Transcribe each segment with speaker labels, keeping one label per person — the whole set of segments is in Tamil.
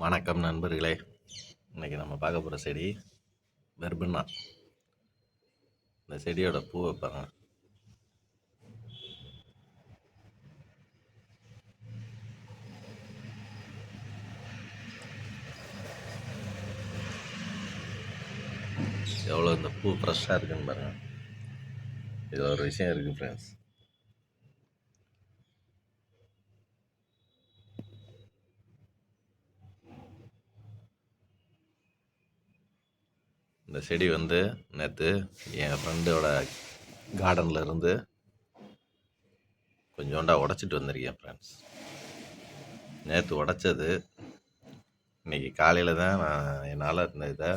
Speaker 1: வணக்கம் நண்பர்களே. இன்னைக்கு நம்ம பார்க்க போகிற செடி வெர்பன்னா இந்த செடியோட பூ வைப்பாங்க. எவ்வளோ இந்த பூ ஃப்ரெஷ்ஷாக இருக்குன்னு பாருங்கள் இதில் ஒரு விஷயம் இருக்குது ஃப்ரெண்ட்ஸ் இந்த செடி வந்து நேற்று என் ஃப்ரெண்டோட கார்டனில் இருந்து கொஞ்சோண்டா உடச்சிட்டு வந்திருக்கேன் ஃப்ரெண்ட்ஸ் நேற்று உடச்சது இன்னைக்கு காலையில் தான் நான் என்னால் இருந்த இதை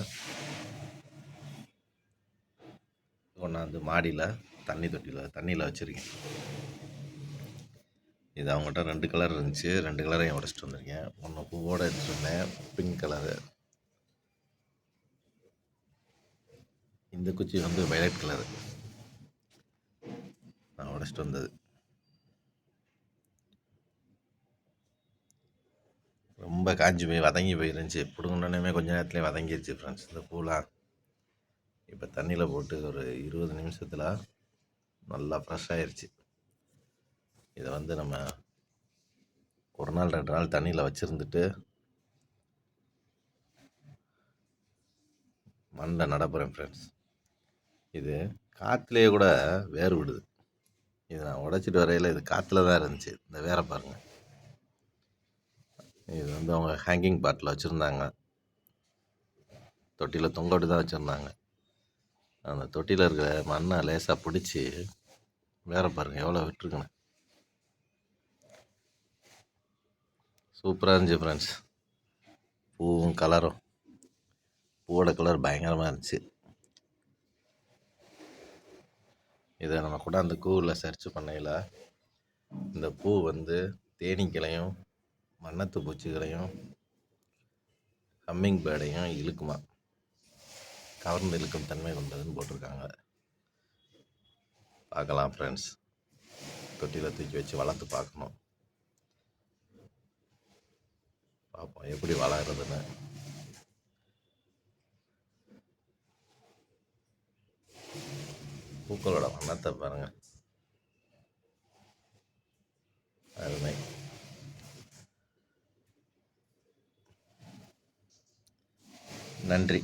Speaker 1: கொண்டாந்து மாடியில் தண்ணி தொட்டியில் தண்ணியில் வச்சுருக்கேன். இது அவங்ககிட்ட ரெண்டு கலர் இருந்துச்சு. ரெண்டு கலரையும் உடச்சிட்டு வந்திருக்கேன். ஒன்று பூவோடு எடுத்துகிட்டு வந்தேன். பிங்க் கலரு இந்த குச்சி வந்து வயலட் கலரு நான் உடச்சிட்டு வந்தது. ரொம்ப காஞ்சி போய் வதங்கி போயிருந்துச்சு. பிடுங்கினோடனே கொஞ்ச நேரத்துலேயே வதங்கிடுச்சு ஃப்ரெண்ட்ஸ் இந்த பூலாம் இப்போ தண்ணியில் போட்டு ஒரு இருபது நிமிஷத்தில் நல்லா ஃப்ரெஷ் ஆயிடுச்சு இதை வந்து நம்ம ஒரு நாள் ரெண்டு நாள் தண்ணியில் வச்சுருந்துட்டு மண்ணில் நடப்புறேன் ஃப்ரெண்ட்ஸ் இது காற்றுலேயே கூட வேர் விடுது இது நான் உடைச்சிட்டு வரையில் இது காற்றுல தான் இருந்துச்சு. இந்த வேரை பாருங்கள் இது வந்து அவங்க ஹேங்கிங் பாட்டில் வச்சுருந்தாங்க. தொட்டியில் தொங்கோட்டு தான் வச்சுருந்தாங்க. அந்த தொட்டியில் இருக்கிற மண்ணை லேசாக பிடிச்சி வேற பாருங்கள் எவ்வளோ விட்டுருக்குன்னு. சூப்பராக இருந்துச்சு ஃப்ரெண்ட்ஸ் பூவும் கலரும் பூவோட கலர் பயங்கரமாக இருந்துச்சு. இதை நம்ம கூட அந்த கூவில் சர்ச் பண்ணையில் இந்த பூ வந்து தேனீக்களையும் மண்ணத்து பூச்சிகளையும் ஹம்மிங் பேர்டையும் இழுக்குமா? கவர்ந்து இழுக்கும் தன்மை கொண்டதுன்னு போட்டிருக்காங்க. பார்க்கலாம் ஃப்ரெண்ட்ஸ் தொட்டியில் தூக்கி வச்சு வளர்த்து பார்க்கணும். பார்ப்போம் எப்படி வளர்கிறதுன்னு பூக்களோட வண்ணத்தை பாருங்கள் அருமை. நன்றி.